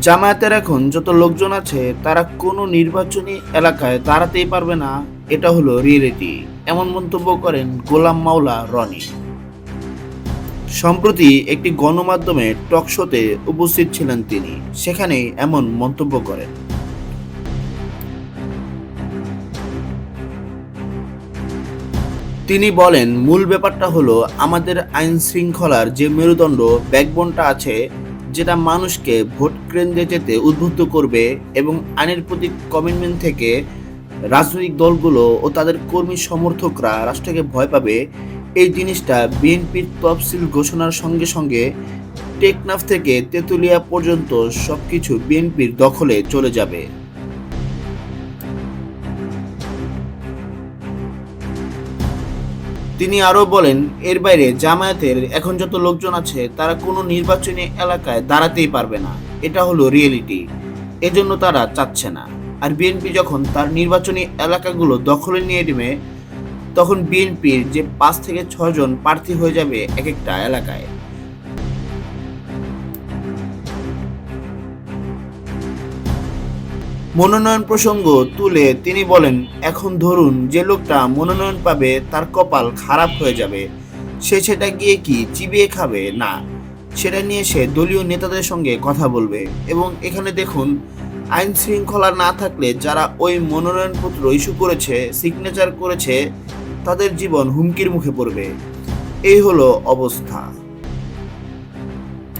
জামায়াতের এখন যত লোকজন আছে, তারা কোনো নির্বাচনী এলাকায় দাঁড়াতেই পারবে না। এটা হলো রিয়েলিটি। এমন মন্তব্য করেন গোলাম মাওলা রনি। সম্প্রতি একটি গণমাধ্যমে টক শোতে উপস্থিত ছিলেন তিনি। সেখানে এমন মন্তব্য করেন। তিনি বলেন, মূল ব্যাপারটা হলো আমাদের আইন শৃঙ্খলার যে মেরুদণ্ড, ব্যাকবোনটা আছে যেটা মানুষকে ভোট কেন্দ্রে যেতে উদ্বুদ্ধ করবে এবং আইনের প্রতি কমিটমেন্ট থেকে রাজনৈতিক দলগুলো ও তাদের কর্মী সমর্থকরা রাষ্ট্রকে ভয় পাবে, এই জিনিসটা বিএনপির তফসিল ঘোষণার সঙ্গে সঙ্গে টেকনাফ থেকে তেঁতুলিয়া পর্যন্ত সবকিছু বিএনপির দখলে চলে যাবে। তিনি আরও বলেন, এর বাইরে জামায়াতের এখন যত লোকজন আছে, তারা কোনো নির্বাচনী এলাকায় দাঁড়াতেই পারবে না। এটা হলো রিয়েলিটি। এজন্য তারা চাচ্ছে না। আর বিএনপি যখন তার নির্বাচনী এলাকাগুলো দখলে নিয়ে নেবে, তখন বিএনপির যে পাঁচ থেকে ছজন প্রার্থী হয়ে যাবে এক একটা এলাকায়। মনোনয়ন প্রসঙ্গ তুলে তিনি বলেন, এখন ধরুন যে লোকটা মনোনয়ন পাবে, তার কপাল খারাপ হয়ে যাবে। সে সেটা গিয়ে কি চিবিয়ে খাবে? না। সেটা নিয়ে সে দলীয় নেতাদের সঙ্গে কথা বলবে। এবং এখানে দেখুন, আইন শৃঙ্খলা না থাকলে যারা ওই মনোনয়নপত্র ইস্যু করেছে, সিগনেচার করেছে, তাদের জীবন হুমকির মুখে পড়বে। এই হলো অবস্থা।